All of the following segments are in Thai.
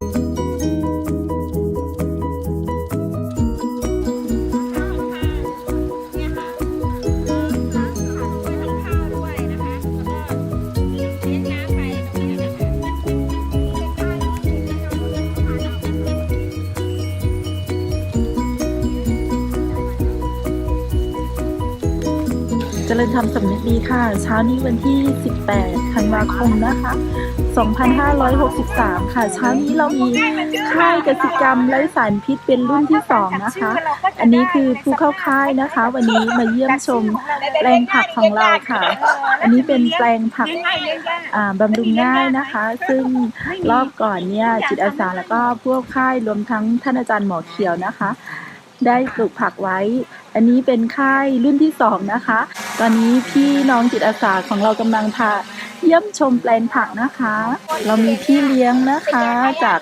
เริญธรรมสำนึกดีค่ะ เช้านี้วันที่ 18 ธันวาคมนะคะ 2563 ค่ะ เช้านี้เรามีค่ายกสิกรรมไร้สารพิษเป็นรุ่นที่ 2 นะคะ อันนี้คือผู้เข้าค่ายนะคะ วันนี้มาเยี่ยมชมแปลงผักของเราค่ะ อันนี้เป็นแปลงผักอ่าบำรุงง่ายนะคะ ซึ่งรอบก่อนเนี่ยจิตอาสาแล้วก็พวกค่ายรวมทั้งท่านอาจารย์หมอเขียวนะคะ ได้ปลูกผักไว้ อันนี้เป็นค่ายรุ่นที่สองนะคะ ตอนนี้พี่น้องจิตอาสาของเรากำลังพาเยี่ยมชมแปลงผักนะคะ เรามีพี่เลี้ยงนะคะจาก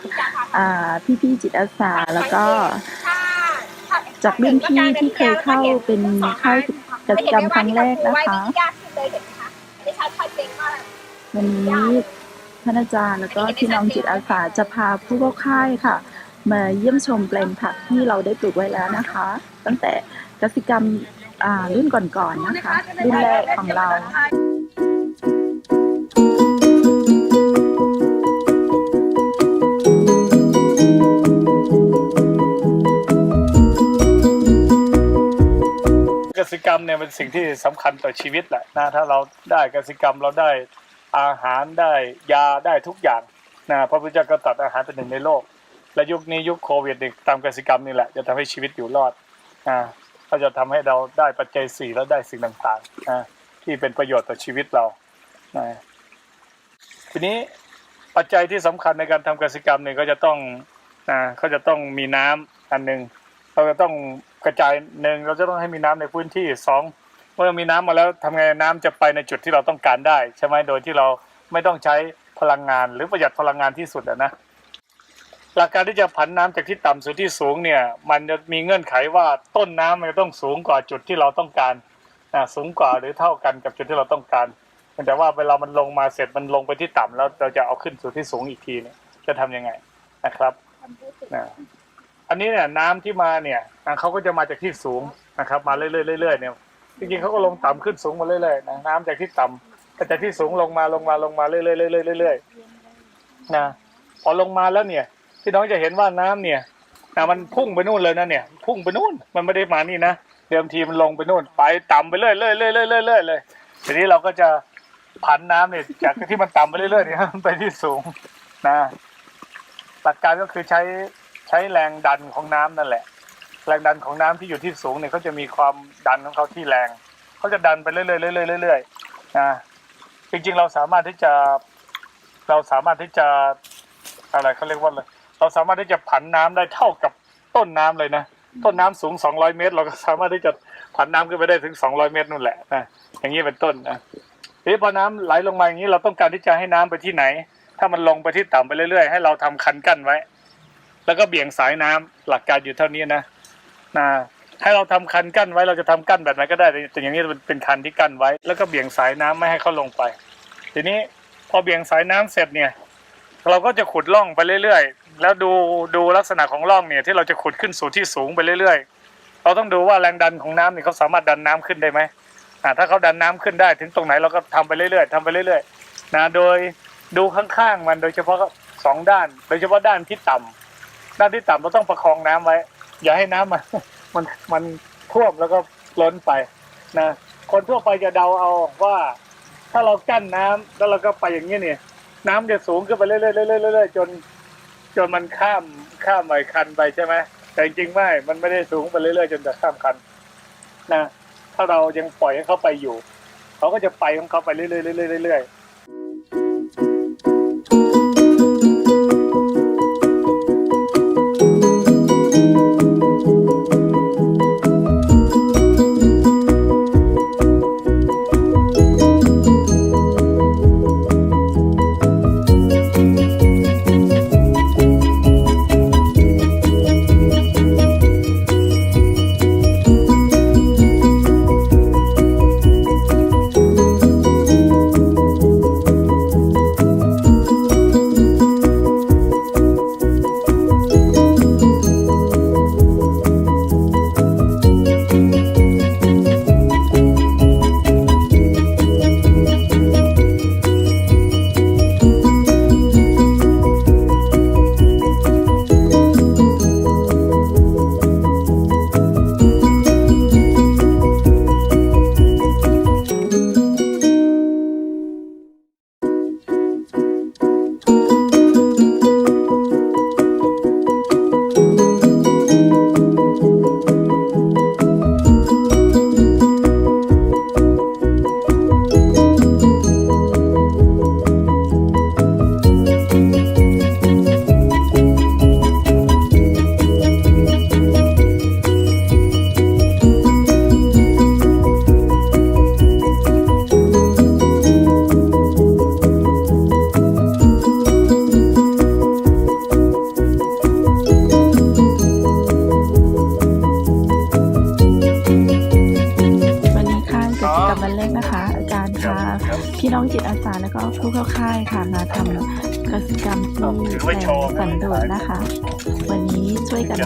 อ่พี่ๆจิตอาสาแล้วก็จากรุ่นพี่ที่เคยเข้าเป็นค่ายกิจกรรมครั้งแรกนะคะวันนี้ท่านอาจารย์แล้วก็พี่น้องจิตอาสาจะพาผู้เข้าค่ายค่ะ มาเยี่ยมชมแปลงผักที่เราได้ปลูกไว้แล้วนะคะ ตั้งแต่กสิกรรมอ่ารุ่นก่อนๆนะคะรุ่นแรกของเรากสิกรรมเนี่ยเป็นสิ่งที่สำคัญต่อชีวิตแหละนะถ้าเราได้กสิกรรมเราได้อาหารได้ยาได้ทุกอย่างนะพระพุทธเจ้าก็ตรัดอาหารเป็นหนึ่งในโลก และยุคนี้ยุคโควิดเนี่ยตามกสิกรรมนี่แหละจะทำให้ชีวิตอยู่รอดนะก็จะทำให้เราได้ปัจจัยสี่แล้วได้สิ่งต่างๆนะที่เป็นประโยชน์ต่อชีวิตเรานะทีนี้ปัจจัยที่สำคัญในการทำกสิกรรมเนี่ยก็จะต้องนะเขาจะต้องมีน้ำอันหนึ่งเราจะต้องกระจายหนึ่งเราจะต้องให้มีน้ำในพื้นที่สองเมื่อมีน้ำมาแล้วทำไงน้ำจะไปในจุดที่เราต้องการได้ ใช่ไหมโดยที่เราไม่ต้องใช้พลังงานหรือประหยัดพลังงานที่สุดนะ หลักการที่จะผันน้ำจากที่ต่ำสู่ที่สูงเนี่ย มันจะมีเงื่อนไขว่าต้นน้ำมันจะต้องสูงกว่าจุดที่เราต้องการอ่าสูงกว่าหรือเท่ากันกับจุดที่เราต้องการ แต่ว่าเวลามันลงมาเสร็จมันลงไปที่ต่ำแล้วเราจะเอาขึ้นสู่ที่สูงอีกทีเนี่ยจะทำยังไงนะครับนะอันนี้เนี่ยน้ำที่มาเนี่ยอะเขาก็จะมาจากที่สูงนะครับ มาเรื่อยๆเรื่อยๆเนี่ยจริงๆเขาก็ลงต่ำขึ้นสูงมาเรื่อยๆนะน้ำจากที่ต่ำก็จากที่สูงลงมาลงมาลงมาเรื่อยๆเรื่อยๆเรื่อยๆนะพอลงมาแล้วเนี่ย พี่น้องจะเห็นว่าน้ำเนี่ยนะมันพุ่งไปนู่นเลยนะเนี่ย พุ่งไปนู่นมันไม่ได้มานี่นะเดิมทีมันลงไปนู่นไปต่ำไปเรื่อยๆเรื่อยๆเรื่อยๆเรื่อยเลยทีนี้เราก็จะผันน้ำเนี่ยจากที่มันต่ำไปเรื่อยๆเนี่ยมันไปที่สูงนะหลักการก็คือใช้ใช้แรงดันของน้ำนั่นแหละ แรงดันของน้ำที่อยู่ที่สูงเนี่ยเขาจะมีความดันของเขาที่แรงเขาจะดันไปเรื่อยๆเรื่อยๆเรื่อยๆนะจริงๆเราสามารถที่จะเราสามารถที่จะอะไรเขาเรียกว่าอะไร เราสามารถที่จะผันน้ำได้เท่ากับต้นน้ำเลยนะ ต้นน้ำสูง 200 เมตร เราก็สามารถที่จะผันน้ำขึ้นไปได้ถึง 200 เมตรนู่นแหละนะอย่างนี้เป็นต้นนะทีนี้พอน้ำไหลลงมาอย่างนี้เราต้องการที่จะให้น้ำไปที่ไหน ถ้ามันลงไปที่ต่ำไปเรื่อยๆ ให้เราทำคันกั้นไว้ แล้วก็เบี่ยงสายน้ำหลักการอยู่เท่านี้นะนะให้เราทำคันกั้นไว้เราจะทำกั้นแบบไหนก็ได้แต่อย่างนี้มันเป็นคันที่กั้นไว้ แล้วก็เบี่ยงสายน้ำไม่ให้เขาลงไป ทีนี้พอเบี่ยงสายน้ำเสร็จเนี่ย เราก็จะขุดร่องไปเรื่อยๆ แล้วดูดูลักษณะของร่องเนี่ยที่เราจะขุดขึ้นสู่ที่สูงไปเรื่อยๆ เราต้องดูว่าแรงดันของน้ำเนี่ยเขาสามารถดันน้ำขึ้นได้ไหมอ่าถ้าเขาดันน้ำขึ้นได้ ถึงตรงไหนเราก็ทำไปเรื่อยๆทำไปเรื่อยๆนะโดยดูข้างๆมันโดยเฉพาะสองด้าน โดยเฉพาะด้านที่ต่ำด้านที่ต่ำเราต้องประคองน้ำไว้ อย่าให้น้ำมันมันมันท่วมแล้วก็ล้นไปนะคนทั่วไปจะเดาเอาว่า ถ้าเรากั้นน้ำแล้วเราก็ไปอย่างนี้เนี่ยน้ำจะสูงขึ้นไปเรื่อยๆเรื่อยๆเรื่อยๆจน จนมันข้ามข้ามไปคันไปใช่ไหมแต่จริงๆไม่ มันไม่ได้สูงไปเรื่อยๆจนจะข้ามคันนะถ้าเรายังปล่อยให้เขาไปอยู่ เขาก็จะไปของเขาไปเรื่อยๆเรื่อยๆ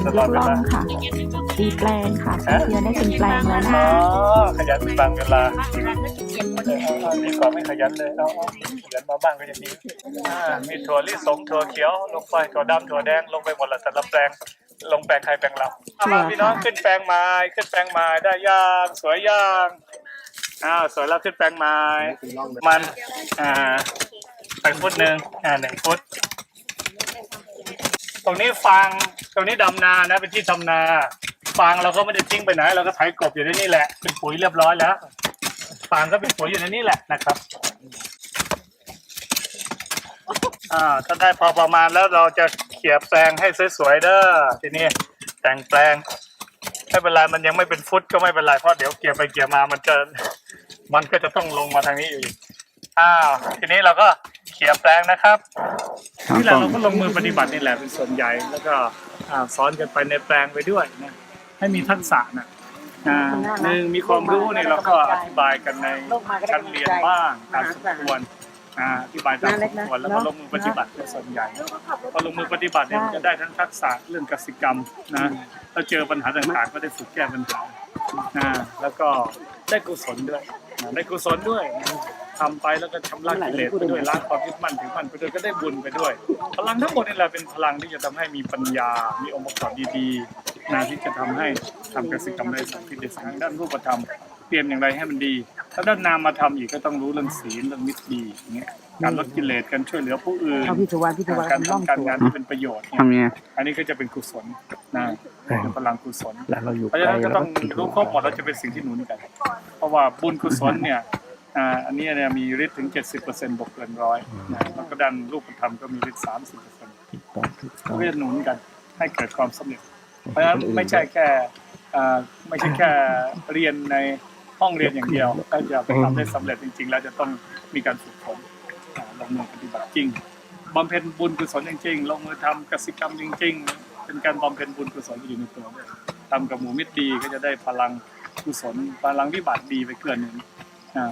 ช่วยกันยกล่องค่ะตีแปลงค่ะเพื่อได้เป็นแปลงแล้วนะอ๋อคะขยันบางเวลาเวลาก็จะเก็บหมดเอเลอยเอาเอาดีกว่าไม่ขยันเลยเอาเอาขยันมาบ้างก็ยังดีอ่ามีถั่วลิสงถั่วเขียว ลงไปถั่วดำถั่วแดงลงไปหมดละแต่ละแปลง ลงแปลงใครแปลงเราเอามาพี่น้องขึ้นแปลงไม้ขึ้นแปลงไม้ได้ย่างสวยย่างอ้าวสวยแล้วขึ้นแปลงไม้มันอ่าไปฟุตหนึ่งอ่าหนึ่งฟุต ตรงนี้ฟางตรงนี้ดำนานะ เป็นที่ทำนา ฟางเราก็ไม่ได้ทิ้งไปไหน เราก็ไถกบอยู่ในนี่แหละ เป็นปุ๋ยเรียบร้อยแล้ว ฟางก็เป็นปุ๋ยอยู่ในนี่แหละนะครับอ่าถ้าได้พอประมาณแล้วเราจะเขี่ยแปลงให้สวยๆเด้อทีนี้แต่งแปลงไม่เป็นไรมันยังไม่เป็นฟุตก็ไม่เป็นไรเพราะเดี๋ยวเกี่ยไปเกี่ยมามันจะมันก็จะต้องลงมาทางนี้อีก อ้าวทีนี้เราก็เขี่ยแปลงนะครับนี่แหละเราก็ลงมือปฏิบัตินี่แหละเป็นส่วนใหญ่แล้วก็อ่าสอนกันไปในแปลงไปด้วยนะให้มีทักษะนะอ่าหนึ่งมีความรู้เนี่ยเราก็อธิบายกันในชั้นเรียนบ้างตามสมควรอ่าอธิบายตามสมควรแล้วก็ลงมือปฏิบัติเป็นส่วนใหญ่พอลงมือปฏิบัติเนี่ยมันจะได้ทั้งทักษะเรื่องกสิกรรมนะแล้วเจอปัญหาต่างๆ ก็ได้ฝึกแก้ปัญหาอ่าแล้วก็ได้กุศลด้วยอ่าได้กุศลด้วยนะ ทำไปแล้วก็ชำระกิเลสไปด้วยล้างความยึดมั่นถือมั่นไปด้วยก็ได้บุญไปด้วย พลังทั้งหมดนี่แหละเป็นพลังที่จะทำให้มีปัญญา มีองค์ประกอบดีๆนะที่จะทำให้ทำกสิกรรมในสังคมในทางด้านรูปธรรมเปลี่ยนอย่างไรให้มันดีถ้าด้านนามมาทำอีกก็ต้องรู้เรื่องศีลเรื่องมิตรดีอย่างเงี้ยการลดกิเลสการช่วยเหลือผู้อื่นเอาพี่สุวรรณพี่สุวรรณการล่องทำการตัวงานที่เป็นประโยชน์เนี่ยทำไงอันนี้ก็จะเป็นกุศลนะเป็นพลังกุศลแล้วเราอยู่เพราะไกฉะลนั้นก็แล้วต้องรู้ครบหมดแล้วจะเป็นสิ่งที่หนุนกัน เพราะว่าบุญกุศลเนี่ย อ่าอันนี้เนี่ยมีฤทธิ์ถึง 70%บวกเกินร้อยนะแล้วก็ดันรูปธรรมก็มีฤทธิ์30%ถูกต้องถูกต้องก็จะหนุนกันให้เกิดความสำเร็จ เพราะฉะนั้นไม่ใช่แค่อ่าไม่ใช่แค่เรียนในห้องเรียนอย่างเดียวถ้าจะไปทำได้สำเร็จจริง ๆ แล้วจะต้องมีการฝึกฝนอ่าลงมือปฏิบัติจริงบำเพ็ญบุญกุศลจริง ๆ ลงมือทำกสิกรรมจริง ๆ เป็นการบำเพ็ญบุญกุศลอยู่ในตัวด้วยทำกับหมู่มิตรดีก็จะได้พลังกุศลพลังวิบัติดีไปเกินหนึ่งอ่า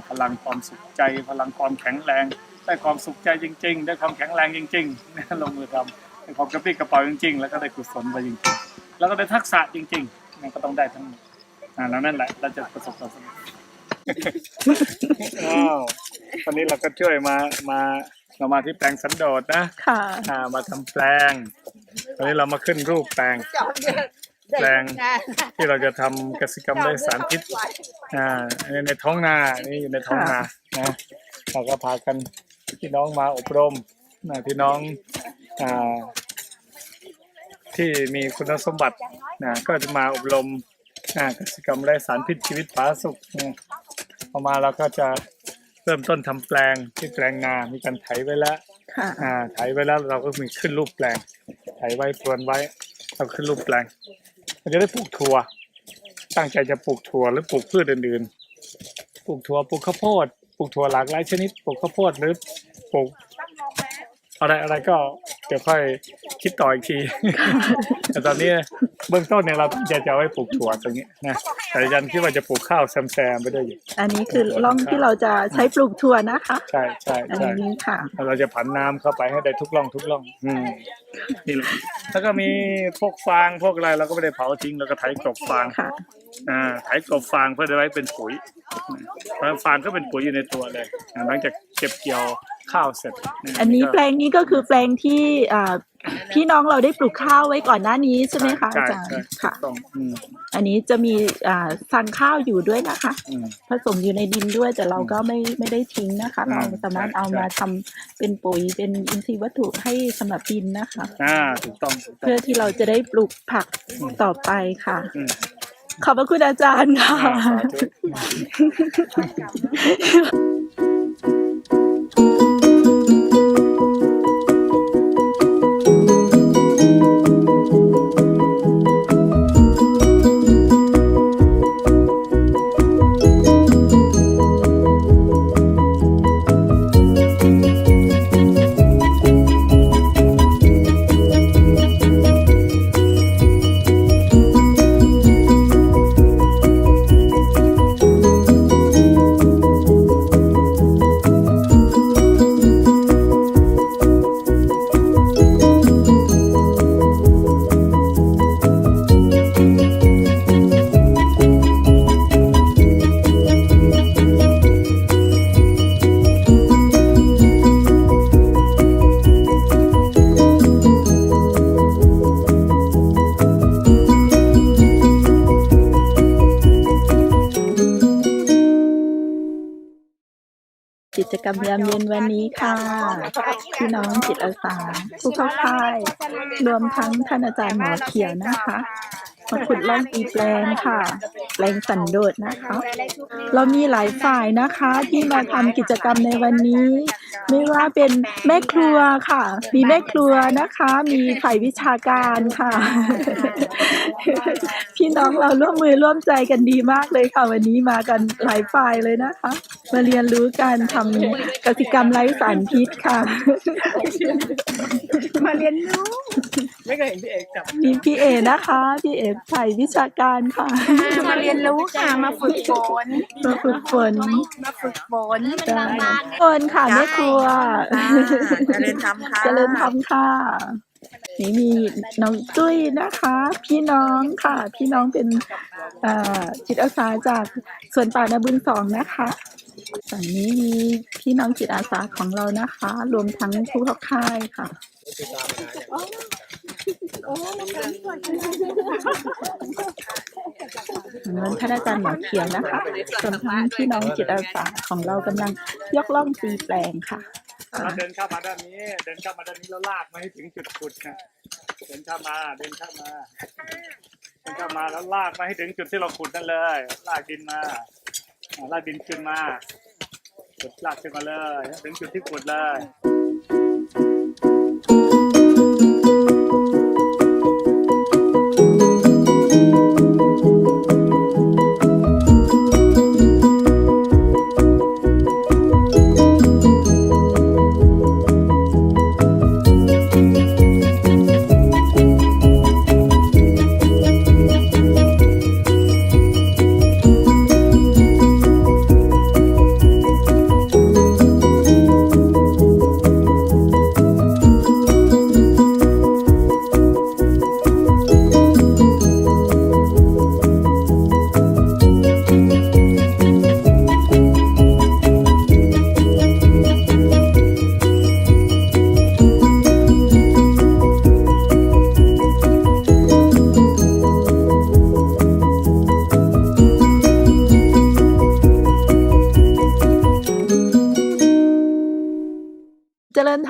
พลังความสุขใจ พลังความแข็งแรง ได้ความสุขใจจริง ๆ ได้ความแข็งแรงจริงๆนะลงมือทำได้ความกระปรี้กระเป๋าจริง ๆ แล้วก็ได้กุศลไปจริงๆ แล้วก็ได้ทักษะจริงๆมันก็ต้องได้ทั้งหมดอ่าแล้วนั่นแหละเราจะประสบความสำเร็จว้าววันนี้เราก็ช่วยมามาเรามาที่แปลงสันโดษนะค่ะอ่ามาทำแปลงวันนี้เรามาขึ้นรูปแปลง แปลงที่เราจะทำกสิกรรมได้สารพิษอ่าในในท้องนานี่อยู่ในท้องนานะเราก็พากันพี่น้องมาอบรมนะพี่น้องอ่าที่มีคุณสมบัตินะก็จะมาอบรมนะกสิกรรมได้สารพิษชีวิตผาสุกนะพอมาเราก็จะเริ่มต้นทำแปลงที่แปลงนามีการไถไว้แล้วค่ะ อ่าไถไว้แล้วเราก็มีขึ้นรูปแปลงไถไว้พรวนไว้เราขึ้นรูปแปลง เราจะได้ปลูกถั่ว ตั้งใจจะปลูกถั่วหรือปลูกพืชอื่นๆ ปลูกถั่วปลูกข้าวโพด ปลูกถั่วหลากหลายชนิด ปลูกข้าวโพดหรือปลูกอะไรอะไรก็เดี๋ยวค่อยคิดต่ออีกที แต่ตอนนี้เบื้องต้นเนี่ยเราตั้งใจจะเอาไว้ปลูกถั่วตรงนี้นะ แต่ยันคิดว่าจะปลูกข้าวแซมๆไปด้วยอยู่ อันนี้คือล่องที่เราจะใช้ปลูกถั่วนะคะ ใช่ใช่อันใช่นี้ค่ะ เราจะผันน้ำเข้าไปให้ได้ทุกร่องทุกร่อง อืมนี่แหละแล้วก็มีพวกฟางพวกอะไรเราก็ไม่ได้เผาทิ้งเราก็ไถกลบฟางค่ะ อ่าไถกลบฟางเพื่อจะไว้เป็นปุ๋ยเพราะฟางก็เป็นปุ๋ยอยู่ในตัวเลยอ่าหลังจากเก็บเกี่ยว ข้าวเสร็จะอันนี้ก็แปลงนี้ก็คือแปลงที่อ่าพี่น้องเราได้ปลูกข้าวไว้ก่อนหน้านี้ใช่ไหมคะอาใช่จารย์ใช่ค่ะต้องอืมอันนี้จะมีอ่าสั่งข้าวอยู่ด้วยนะคะอืมผสมอยู่ในดินด้วยแต่เราก็ไม่ไม่ได้ทิ้งนะคะอืมเราสามารถใช่เอามาทำเป็นปุ๋ยเป็นอินทรีย์วัตถุให้สำหรับดินนะคะอ่าถูกต้องถูกต้องเพื่อที่เราจะได้ปลูกผักต่อไปค่ะอืมขอบพระคุณอาจารย์ค่ะ กิจกรรมยามเย็นวันนี้ค่ะพี่น้องจิตอาสาผู้เข้าค่าย รวมทั้งท่านอาจารย์หมอเขียวนะคะ มาขุดล่องตีแปลงค่ะแปลงสันโดษนะคะ เรามีหลายฝ่ายนะคะที่มาทำกิจกรรมในวันนี้ ไม่ว่าเป็นแม่ครัวค่ะ มีแม่ครัวนะคะ มีฝ่ายวิชาการค่ะ พี่น้องเราร่วมมือร่วมใจกันดีมากเลยค่ะ วันนี้มากันหลายฝ่ายเลยนะคะ มาเรียนรู้การทำกสิกรรมไร้สารพิษค่ะ มาเรียนรู้ไม่เคยเห็นพี่เอกจับมีพี่เอนะคะพี่เอฝ่ายวิชาการค่ะ มาเรียนรู้ค่ะ มาฝึกฝนมาฝึกฝนมาฝึกฝนได้คนค่ะแม่ครัวเจริญธรรมค่ะเจริญธรรมค่ะนี่มีน้องจุ้ยนะคะ พี่น้องค่ะ พี่น้องเป็นเอ่อจิตอาสาจากสวนป่านาบุญสองนะคะฝั่งนี้มีพี่น้องจิตอาสาของเรานะคะ รวมทั้งผู้เข้าค่ายค่ะ เงินท่านอาจารย์หมอเขียวนะคะส่วนทั้งพี่น้องจิตอาสาของเรากำลังยกล่องตีแปลงค่ะ เราเดินเข้ามาด้านนี้ เดินเข้ามาด้านนี้แล้วลากมาให้ถึงจุดขุดนะเดินเข้ามา เดินเข้ามา เดินเข้ามาแล้วลากมาให้ถึงจุดที่เราขุดนั่นเลย ลากดินมาอ่าลากดินขึ้นมาขุดลากขึ้นมาเลย ถึงจุดที่ขุดเลย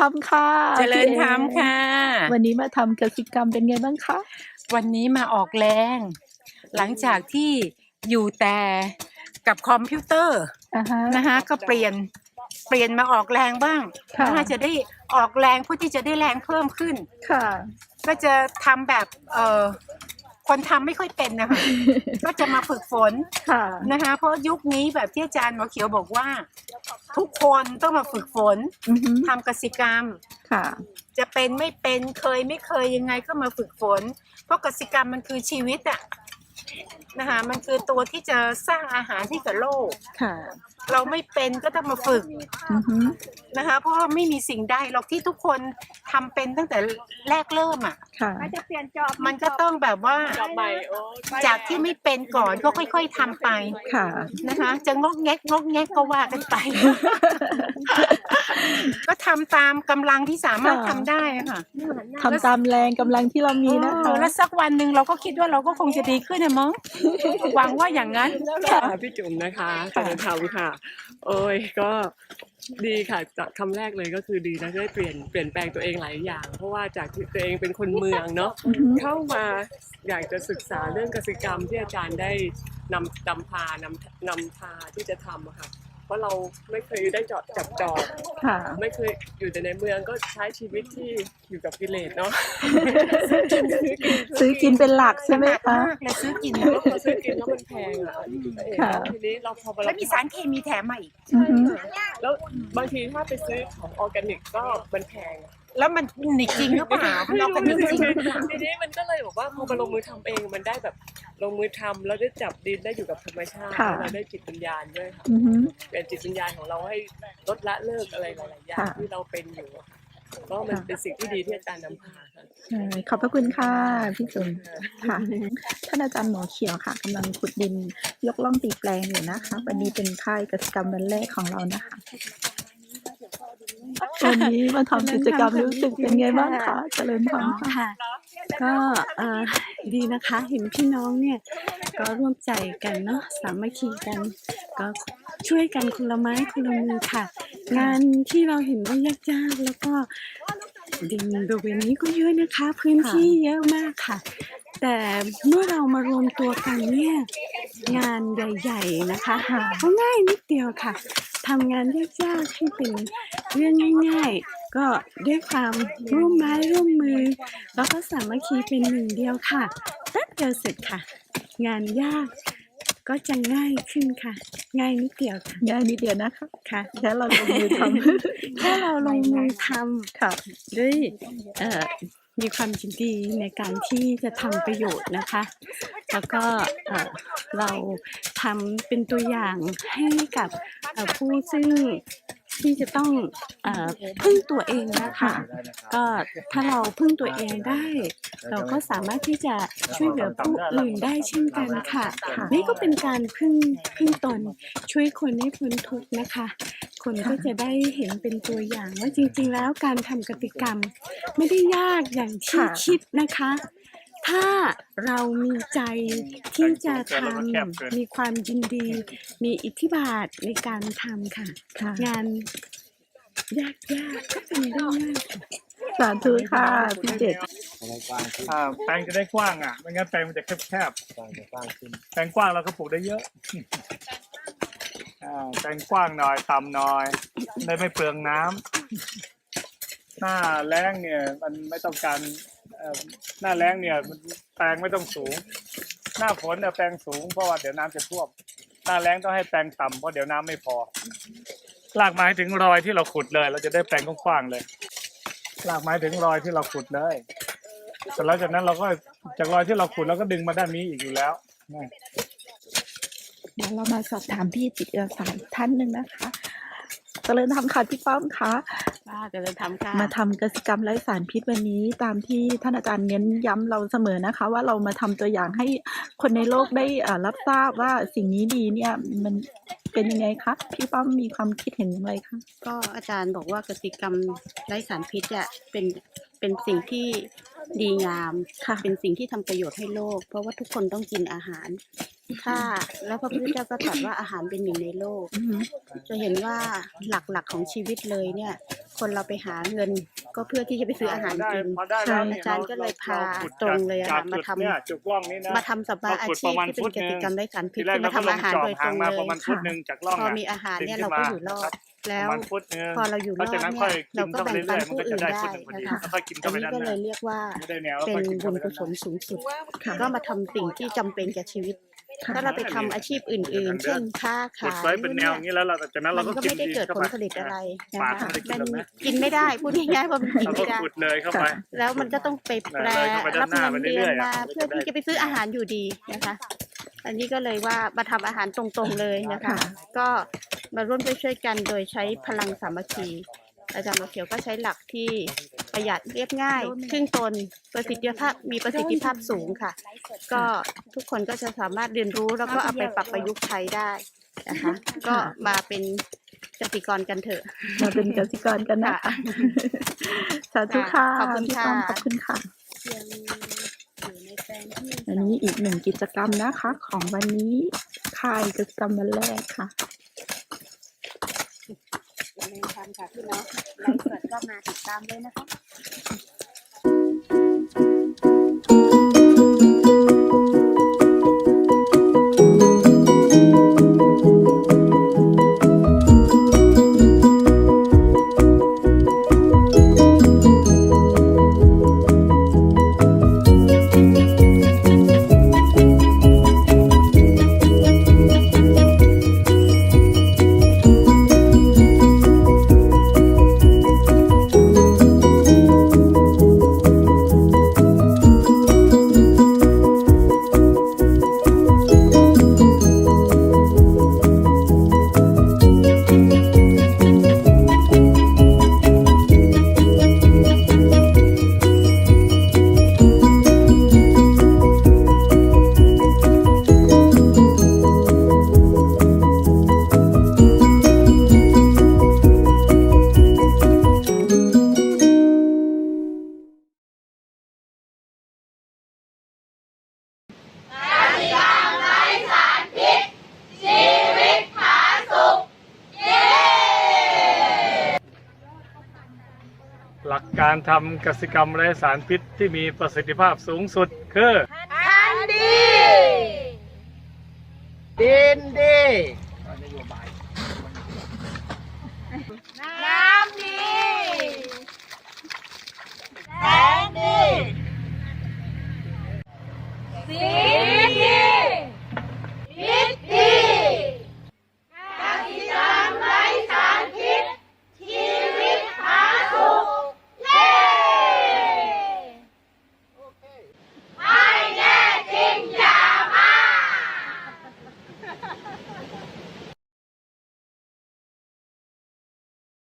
ริญธรรมค่ะเจริญธรรมค่ะ วันนี้มาทำกสิกรรมเป็นไงบ้างคะ วันนี้มาออกแรง หลังจากที่อยู่แต่กับคอมพิวเตอร์อ่าฮะนะคะก็เปลี่ยนเปลี่ยนมาออกแรงบ้างค่ะนะคะจะได้ออกแรงเพื่อที่จะได้แรงเพิ่มขึ้น ค่ะ ก็จะทำแบบเออ คนทำไม่ค่อยเป็นนะคะ ก็จะมาฝึกฝนค่ะนะคะ เพราะยุคนี้แบบที่อาจารย์หมอเขียวบอกว่า ทุกคนต้องมาฝึกฝนอือฮึทำกสิกรรมค่ะ จะเป็นไม่เป็นเคยไม่เคยยังไงก็มาฝึกฝน เพราะกสิกรรมมันคือชีวิตอะนะคะมันคือตัวที่จะสร้างอาหารให้กับโลกค่ะ เราไม่เป็นก็ต้องมาฝึกอือฮึนะคะ เพราะว่าไม่มีสิ่งใดหรอกที่ทุกคนทำเป็นตั้งแต่แรกเริ่มอะ ค่ะมันก็ต้องแบบว่าจากที่ไม่เป็นก่อนก็ค่อย ๆทำไปค่ะ นะคะ จะงอกแงกงอกแงกก็ว่ากันไป ก็ทำตามกำลังที่สามารถทำได้อะค่ะ ทำตามแรงกำลังที่เรามีนะเอคะอแล้วสักวันหนึ่งเราก็คิดว่าเราก็คงจะดีขึ้นนะมั้ง หวังว่าอย่างนั้น ค่ะพี่จุ๋มนะคะเจริญธรรมค่ะโอ้ยก็ดีค่ะจากคำแรกเลยก็คือดีนะได้เปลี่ยนเปลี่ยนแปลงตัวเองหลายอย่าง เพราะว่าจากที่ตัวเองเป็นคนเมืองเนาะอือฮึเข้ามาอยากจะศึกษาเรื่องกสิกรรมที่อาจารย์ได้นำนำพานำนำพาที่จะทำอะค่ะ เพราะเราไม่เคยได้เจาะจับจอบค่ะ ไม่เคยอยู่แต่ในเมืองก็ใช้ชีวิตที่อยู่กับกิเลสเนาะซื้อกินเป็นหลักใช่ไหมคะมากเลยซื้อกินแล้วพอซื้อกินแล้วมันแพงอะค่ะทีนี้เราพอเราแล้วมีสารเคมีแถมมาอีกอือฮึแล้วบางทีถ้าไปซื้อของออร์แกนิกก็มันแพงอะ แล้วมันนี่จริงหรือเปล่ามันเอากันจริงหรือเปล่าทีนี้มันก็เลยบอกว่าพอมาลงมือทำเองมันได้แบบลงมือทำแล้วได้จับดินได้อยู่กับธรรมชาติค่ะเราได้จิตวิญญาณด้วยค่ะอือฮึ เป็นจิตวิญญาณของเราให้ลดละเลิกอะไรหลายๆอย่างค่ะ ที่เราเป็นอยู่อะค่ะก็มันเป็นสิ่งที่ดีที่อาจารย์นำพาค่ะ ใช่ขอบพระคุณค่ะพี่จุ๋มค่ะ ท่านอาจารย์หมอเขียวค่ะกำลังขุดดินยกล่องตีแปลงอยู่นะคะ วันนี้เป็นค่ายกสิกรรมวันแรกของเรานะคะ วันนี้มาทำกิจกรรมรู้สึกเป็นไงบ้างคะเจริญธรค่ะ ก็ดีนะคะเห็นพี่น้องเนี่ย ก็ร่วมใจกันเนาะสามัคคีกัน ก็ช่วยกันคนละไม้คนละมือค่ะ งานที่เราเห็นว่ายากๆแล้วก็ดินบริเวณนี้ก็เยอะนะคะ พื้นที่เยอะมากค่ะ แต่เมื่อเรามารวมตัวกันเนี่ยงานใหญ่ ๆ นะคะก็ง่ายนิดเดียวค่ะ ทำงานยากๆให้เป็นเรื่องง่าย ๆ ก็ด้วยความร่วมไม้ร่วมมือ แล้วก็สามัคคีเป็นหนึ่งเดียวค่ะแป๊บเดียวเสร็จค่ะ งานยากก็จะง่ายขึ้นค่ะ ง่ายนิดเดียวค่ะง่ายนิดเดียวนะคะค่ะแค่เราลงมือทแค่เราลงมือทำค่ะำด้วยเอ่อ มีความยินดีในการที่จะทำประโยชน์นะคะ แล้วก็เราทำเป็นตัวอย่างให้กับผู้ซึ่ง ที่จะต้องเอ่อพึ่งตัวเองนะคะก็ถ้าเราพึ่งตัวเองได้ เราก็สามารถที่จะช่วยเหลือผู้อื่นได้เช่นกันค่ะ นี่ก็เป็นการพึ่งพึ่งตนช่วยคนให้พ้นทุกข์นะคะ คนก็จะได้เห็นเป็นตัวอย่างว่าจริง ๆ แล้วการทำกติกรรม ไม่ได้ยากอย่างที่ค่ะคิดนะคะ ถ้าเรามีใจที่จะทำมีความยินดี มีอิทธิบาทในการทำค่ะค่ะงานยากๆก็เป็นได้ง่ายค่ะสาธุค่ะพี่เจ็ดอ่าแปลงจะได้กว้างอะไม่งั้นแปลงมันจะแคบๆแปลงกว้างเราก็ปลูกได้เยอะอ่าแปลงกว้างหน่อยต่ำหน่อยได้ไม่เปลืองน้ำหน้าแล้งเนี่ย มันไม่ต้องการเอ่อ หน้าแล้งเนี่ยมันแปลงไม่ต้องสูง หน้าฝนเนี่ยแปลงสูงเพราะว่าเดี๋ยวน้ำจะท่วม หน้าแล้งต้องให้แปลงต่ำเพราะเดี๋ยวน้ำไม่พอลากไม้ถึงรอยที่เราขุดเลย เราจะได้แปลงกว้างๆเลยลากไม้ถึงรอยที่เราขุดเลยแต่หลังจากนั้นเราก็จากรอยที่เราขุดเราก็ดึงมาด้านนี้อีกอยู่แล้วเดี๋ยวเรามาสอบถามพี่จิตอาสาอีกท่านหนึ่งนะคะเจริญธรรมค่ะพี่ป้อมคะว่า จะเลยทำค่ะมาทำกิจกรรมไร้สารพิษวันนี้ ตามที่ท่านอาจารย์เน้นย้ำเราเสมอนะคะ ว่าเรามาทำตัวอย่างให้คนในโลกได้อ่ารับทราบว่าสิ่งนี้ดีเนี่ยมันเป็นยังไงคะพี่ป้อมมีความคิดเห็นอย่างไรคะ ก็อาจารย์บอกว่ากสิกรรมไร้สารพิษอะเป็น เป็นสิ่งที่ดีงาม ค่ะเป็นสิ่งที่ทำประโยชน์ให้โลก เพราะว่าทุกคนต้องกินอาหาร ถ้า แล้วพระพุทธเจ้าก็ตรัสว่าอาหารเป็นหนึ่งในโลก อือหือจะเห็นว่าหลักๆของชีวิตเลยเนี่ย คนเราไปหาเงินก็เพื่อที่จะไปซื้ออาหารกิน อาจารย์ก็เลยพาขุดตรงเลยอะจากมาทำ จุดร่องนี้นะ มาทำสัมมาอาเราชีพที่เป็นกติกรรมไร้สารพิทีษมาทำอาหารโดยตรงเลยมาณฟุตหนึ่งจากร่องพอมีอาหารเนี่ยเราก็อยู่รอด แล้วประมาณฟุตหนึ่งพอเราอยู่รหลัองดจากนั้นเนี่ค่อยยกิเรานก็เข้าไปแบ่งเรื่ปัอนยๆมันก็จะผู้อื่นได้ได้ฟุตหนึ่งพอดีนะคะแล้วค่อยกินอัเข้านไปนี้ด้านก็หเลน้ายเรียกว่าไม่ได้แนวแล้วเป็นค่อยกินบุเข้าญไปกุด้านศหน้าลสูงสุดค่ะก็มาทำสิ่งที่จำเป็นแก่ชีวิตถ้าเราไปทำอาชีพอื่นๆ เช่นค้าขุดขายไว้เป็นแนวอย่างนี้แล้วเราจากนั้นมัเรานก็ก็กินไม่ได้เกิดเข้าผไปลผลิตอะไรนะปากคะไม่ได้กินหรอกนะกินไม่ได้พูดง่ายๆว่ามันกินเราก็ไม่ได้ขุดเลยเข้าไปแล้วมันก็ต้องไปแปลเลยเข้าไปด้ารันบหน้าเงินไปเดืเรื่ออนยๆมาอะเพื่อที่จะไปซื้ออาหารอยู่ดีนะคะ อันนี้ก็เลยว่ามาทำอาหารตรงๆเลยนะคะค่ะก็ มาร่วมด้วยช่วยกันโดยใช้พลังสามัคคี อาจารย์มาเขียวก็ใช้หลักที่ประหยัดเรียบง่ายครึ่งตนประสิทธิภาพมีประสิทธิภาพสูงค่ะ ก็ทุกคนก็จะสามารถเรียนรู้แล้วก็เอาไปปรับประยุกต์ใช้ได้นะคะ ก็มาเป็นกติกรกันเถอะ มาเป็นกสิกรกันนะคะสาธุค่ะขอบคุณพี่ค่ะป้อมขอบคุณค่ะยังอยู่ในแปลงที่อันนี้อีกหนึ่งกิจกรรมนะคะ ของวันนี้ค่ายกิจกรรมวันแรกค่ะ อย่าลืมทำค่ะพี่น้องไลฟ์สดก็มาติดตามเลยนะคะ การทำกสิกรรมไร้สารพิษที่มีประสิทธิภาพสูงสุดคือสี